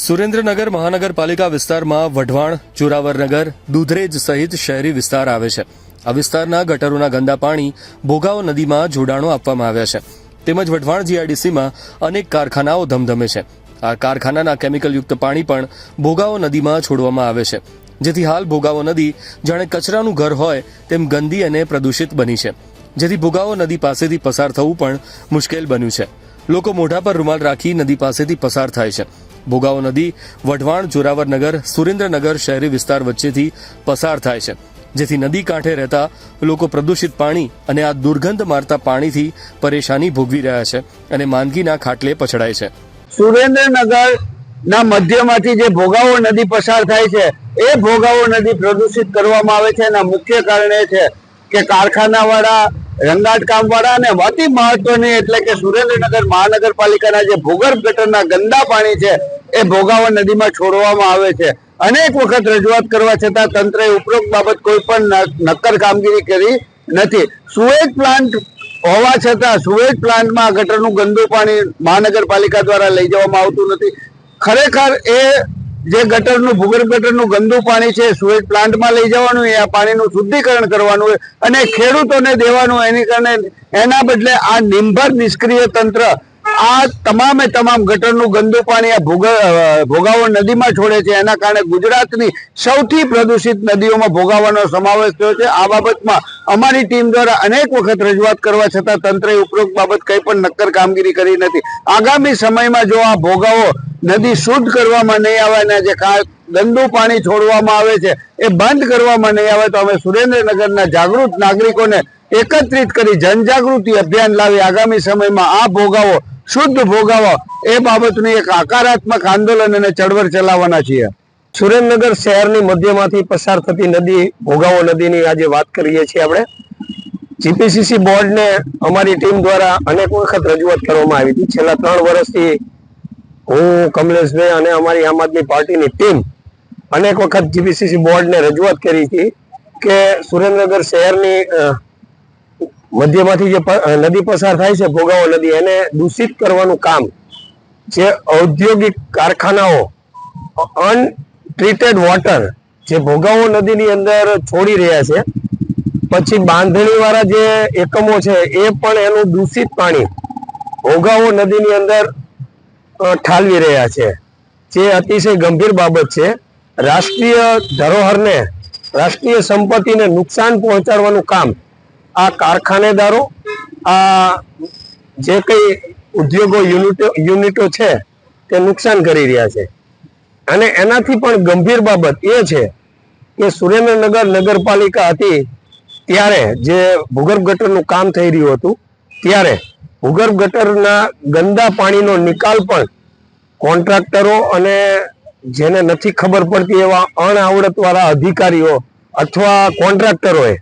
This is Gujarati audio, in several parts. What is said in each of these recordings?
સુરેન્દ્રનગર મહાનગરપાલિકા વિસ્તારમાં વઢવાણ, ચોરાવરનગર, દુધરેજ સહિત શહેરી વિસ્તાર આવે છે. આ વિસ્તારના ગટરોના ગંદા પાણી ભોગાવો નદીમાં જોડાણો આપવામાં આવ્યા છે. તેમજ વઢવાણ જીઆઈડીસીમાં અનેક કારખાનાઓ ધમધમે છે. આ કારખાનાના કેમિકલયુક્ત પાણી પણ ભોગાવો નદીમાં છોડવામાં આવે છે. જેથી હાલ ભોગાવો નદી જાણે કચરાનું ઘર હોય તેમ ગંદી અને પ્રદૂષિત બની છે. જેથી ભોગાવો નદી પાસેથી પસાર થવું પણ મુશ્કેલ બન્યું છે. લોકો મોઢા પર રૂમાલ રાખી નદી પાસેથી પસાર થાય છે. ભોગાવો નદી વઢવાણ, જોરાવરનગર, સુરેન્દ્રનગર શહેરી વિસ્તાર વચ્ચેથી પસાર થાય છે, જેથી નદી કાંઠે રહેતા લોકો પ્રદૂષિત પાણી અને આ દુર્ગંધ મારતા પાણીથી પરેશાની ભોગવી રહ્યા છે અને માંદગીના ખાટલે પછડાય છે. સુરેન્દ્રનગર ના મધ્યમાંથી જે ભોગાવો નદી પસાર થાય છે, એ ભોગાવો નદી પ્રદૂષિત કરવામાં આવે છે એના મુખ્ય કારણ એ છે કે કારખાના વાળા રંગાટ કામવાળા અને અતિ મહત્વની એટલે કે સુરેન્દ્રનગર મહાનગરપાલિકાના જે ભૂગર્ભ ગટરના ગંદા પાણી છે, એ ભોગાવા નદીમાં છોડવામાં આવે છે. અનેક વખત રજૂઆત કરવા છતાં તંત્રએ ઉપરોક્ત બાબત કોઈ પણ નક્કર કામગીરી કરી નથી. સુએજ પ્લાન્ટ હોવા છતાં સુએજ પ્લાન્ટમાં ગટરનું ગંદુ પાણી મહાનગરપાલિકા દ્વારા લઈ જવામાં આવતું નથી. ખરેખર એ જે ગટરનું, ભૂગર્ભ ગટરનું ગંદુ પાણી છે સુએજ પ્લાન્ટમાં લઈ જવાનું એ આ પાણીનું શુદ્ધિકરણ કરવાનું અને ખેડૂતોને દેવાનું એની કારણે એના બદલે આ નિંભર નિષ્ક્રિય તંત્ર આ તમામે તમામ ગટરનું ગંદુ પાણી આ ભૂગ ભોગાવો નદીમાં છોડે છે. એના કારણે ગુજરાતની સૌથી પ્રદૂષિત નદીઓમાં ભોગાવાનો સમાવેશ થયો છે. આ બાબતમાં અમારી ટીમ દ્વારા અનેક વખત રજૂઆત કરવા છતાં તંત્રએ ઉપરોક્ત બાબત કંઈ પણ નક્કર કામગીરી કરી નથી. આગામી સમયમાં જો આ ભોગાવો નદી શુદ્ધ કરવામાં નહીં આવે અને જે ગંદુ પાણી છોડવામાં આવે છે, એ બંધ કરવામાં નહીં આવે, તો અમે સુરેન્દ્રનગરના જાગૃત નાગરિકોને એકત્રિત કરી જનજાગૃતિ અભિયાન લાવી આગામી સમયમાં આ ભોગાવો શુદ્ધ ભોગાવો. એ બાબતનું એક હકારાત્મક આંદોલન અને ચળવળ ચલાવવાના છીએ. સુરેન્દ્રનગર શહેરની મધ્યમાંથી પસાર થતી નદી, ભોગાવો નદીની આજે વાત કરીએ છીએ આપણે. જીપીસીસી બોર્ડને અમારી ટીમ દ્વારા અનેક વખત રજૂઆત કરવામાં આવી હતી. છેલ્લા ત્રણ વર્ષથી હું, કમલેશભાઈ અને અમારી આમ આદમી પાર્ટીની ટીમ અનેક વખત જીપીસીસી બોર્ડને રજૂઆત કરી હતી કે સુરેન્દ્રનગર શહેરની મધ્યમાંથી જે નદી પસાર થાય છે, ભોગાવો નદી, એને દૂષિત કરવાનું કામ જે ઔદ્યોગિક કારખાનાઓ અનટ્રીટેડ વોટર જે ભોગાવો નદીની અંદર છોડી રહ્યા છે, પછી બાંધણીવાળા જે એકમો છે, એ પણ એનું દૂષિત પાણી ભોગાવો નદીની અંદર ઠાલવી રહ્યા છે. જે અતિશય ગંભીર બાબત છે. રાષ્ટ્રીય ધરોહરને, રાષ્ટ્રીય સંપત્તિને નુકસાન પહોંચાડવાનું કામ આ કારખાનેદારો, આ જે કઈ ઉદ્યોગો, યુનિટો યુનિટો છે, તે નુકસાન કરી રહ્યા છે. અને એનાથી પણ ગંભીર બાબત એ છે કે સુરેન્દ્રનગર નગરપાલિકા હતી ત્યારે જે ભૂગર્ભ ગટરનું કામ થઈ રહ્યું હતું, ત્યારે ભૂગર્ભ ગટરના ગંદા પાણીનો નિકાલ પણ કોન્ટ્રાક્ટરો અને જેને નથી ખબર પડતી એવા અણઆવડતવાળા અધિકારીઓ અથવા કોન્ટ્રાક્ટરોએ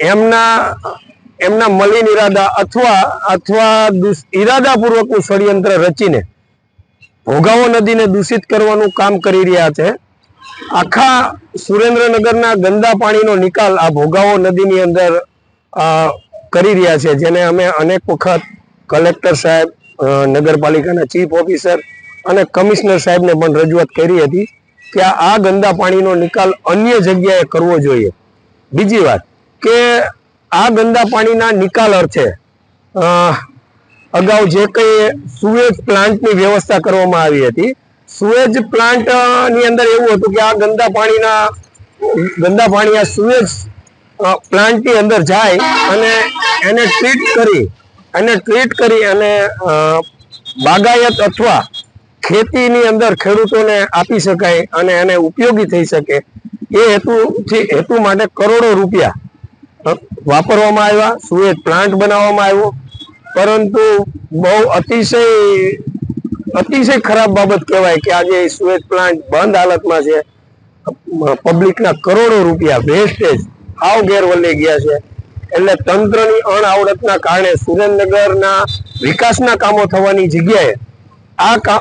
એમના એમના મલિન ઈરાદા અથવા અથવા ઈરાદાપૂર્વકનું ષડયંત્ર રચીને ભોગાવો નદીને દૂષિત કરવાનું કામ કરી રહ્યા છે. આખા સુરેન્દ્રનગરના ગંદા પાણીનો નિકાલ આ ભોગાવો નદીની અંદર કરી રહ્યા છે, જેને અમે અનેક વખત કલેક્ટર સાહેબ નગરપાલિકાના ચીફ ઓફિસર અને કમિશનર સાહેબને પણ રજૂઆત કરી હતી કે આ ગંદા પાણીનો નિકાલ અન્ય જગ્યાએ કરવો જોઈએ. બીજી વાત કે આ ગંદા પાણીના નિકાલ અર્થે અગાઉ જે કંઈ સુએજ પ્લાન્ટની વ્યવસ્થા કરવામાં આવી હતી સુએજ પ્લાન્ટની અંદર એવું હતું કે આ ગંદા પાણીના, ગંદા પાણી આ સુએજ પ્લાન્ટની અંદર જાય અને એને ટ્રીટ કરી, એને ટ્રીટ કરી અને બાગાયત અથવા ખેતીની અંદર ખેડૂતોને આપી શકાય અને એને ઉપયોગી થઈ શકે. એ હેતુથી હેતુ માટે કરોડો રૂપિયા વાપરવામાં આવ્યા સુએજ પ્લાન્ટ બનાવવામાં આવ્યો. પરંતુ બહુ અતિશય અતિશય ખરાબ બાબત કહેવાય કે આજે સુએજ પ્લાન્ટ બંધ હાલતમાં છે. પબ્લિકના કરોડો રૂપિયા વેસ્ટેજ આવ ગેરવલ્લે ગયા છે. એટલે તંત્રની અણઆવડતના કારણે સુરેન્દ્રનગરના વિકાસના કામો થવાની જગ્યાએ આ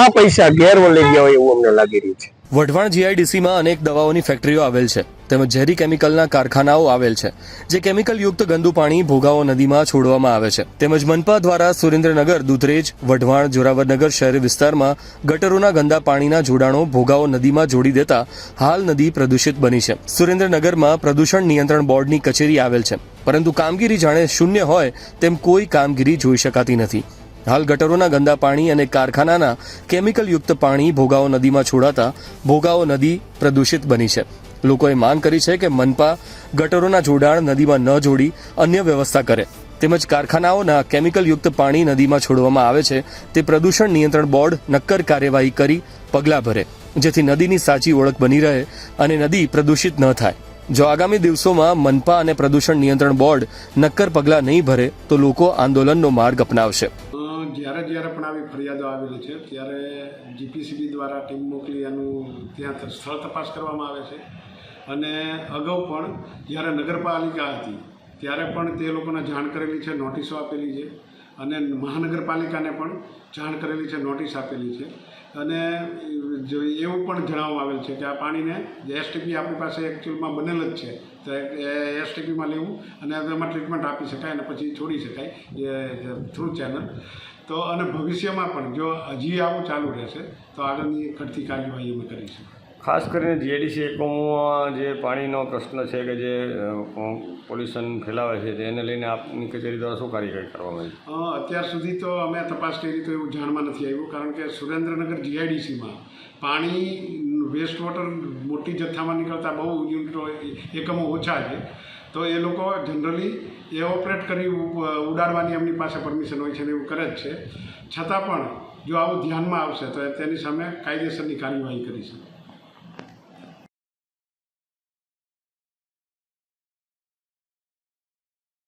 આ પૈસા ગેરવલ્લે ગયા હોય એવું અમને લાગી રહ્યું છે. વઢવાણ જીઆઈડીસીમાં અનેક દવાઓની ફેક્ટરીઓ આવેલ છે. તેમજ ઝેરી કેમિકલના કારખાનાઓ આવેલ છે, જે કેમિકલયુક્ત ગંદુ પાણી ભોગાવો નદીમાં છોડવામાં આવે છે. તેમજ મનપા દ્વારા સુરેન્દ્રનગર, દુધરેજ, વઢવાણ, જોરાવરનગર શહેરી વિસ્તારમાં ગટરોના ગંદા પાણીના જોડાણો ભોગાવો નદીમાં જોડી દેતા હાલ નદી પ્રદૂષિત બની છે. સુરેન્દ્રનગરમાં પ્રદૂષણ નિયંત્રણ બોર્ડની કચેરી આવેલ છે. પરંતુ કામગીરી જાણે શૂન્ય હોય તેમ કોઈ કામગીરી જોઈ શકાતી નથી. હાલ ગટરોના ગંદા પાણી અને કારખાનાના કેમિકલયુક્ત પાણી ભોગાવો નદીમાં છોડાતા ભોગાવો નદી પ્રદૂષિત બની છે. લોકોએ માંગ કરી છે કે મનપા ગટરોના જોડાણ નદીમાં ન જોડી અન્ય વ્યવસ્થા કરે. તેમજ કારખાનાઓના કેમિકલયુક્ત પાણી નદીમાં છોડવામાં આવે છે. તે પ્રદૂષણ નિયંત્રણ બોર્ડ નક્કર કાર્યવાહી કરી પગલાં ભરે, જેથી નદીની સાચી ઓળખ બની રહે અને નદી પ્રદૂષિત ન થાય. જો આગામી દિવસોમાં મનપા અને પ્રદૂષણ નિયંત્રણ બોર્ડ નક્કર પગલાં નહીં ભરે, તો લોકો આંદોલનનો માર્ગ અપનાવશે. જ્યારે જ્યારે પણ આવી ફરિયાદો આવેલી છે, ત્યારે જીપીસીબી દ્વારા ટીમ મોકલી એનું ત્યાં સ્થળ તપાસ કરવામાં આવે છે. અને અગાઉ પણ જ્યારે નગરપાલિકા હતી, ત્યારે પણ તે લોકોને જાણ કરેલી છે, નોટિસો આપેલી છે અને મહાનગરપાલિકાને પણ જાણ કરેલી છે, નોટિસ આપેલી છે. અને એવું પણ જણાવવામાં આવેલ છે કે આ પાણીને જે એસટીપી આપણી પાસે એકચ્યુઅલમાં બનેલ જ છે, તો એસટીપીમાં લેવું અને એમાં ટ્રીટમેન્ટ આપી શકાય અને પછી છોડી શકાય, એ થ્રુ ચેનલ તો અને ભવિષ્યમાં પણ જો હજી આવું ચાલુ રહેશે, તો આગળની ઘટતી કાર્યવાહી અમે કરીશું. ખાસ કરીને જીઆઈડીસી એકમોમાં જે પાણીનો પ્રશ્ન છે કે જે પોલ્યુશન ફેલાવે છે તેને લઈને આપની કચેરી દ્વારા શું કાર્યવાહી કરવામાં આવી? અત્યાર સુધી તો અમે તપાસ કરી તો એવું જાણમાં નથી આવ્યું, કારણ કે સુરેન્દ્રનગર જીઆઈડીસીમાં પાણી વેસ્ટ વોટર મોટી જથ્થામાં નીકળતા બહુ યુનિટો એકમો ઓછા છે. તો એ લોકો જનરલી એ ઓપરેટ કરી ઉડાડવાની એમની પાસે પરમિશન હોય છે ને એવું કરે જ છે. છતાં પણ જો આવું ધ્યાનમાં આવશે તો તેની સામે કાયદેસરની કાર્યવાહી કરીશું.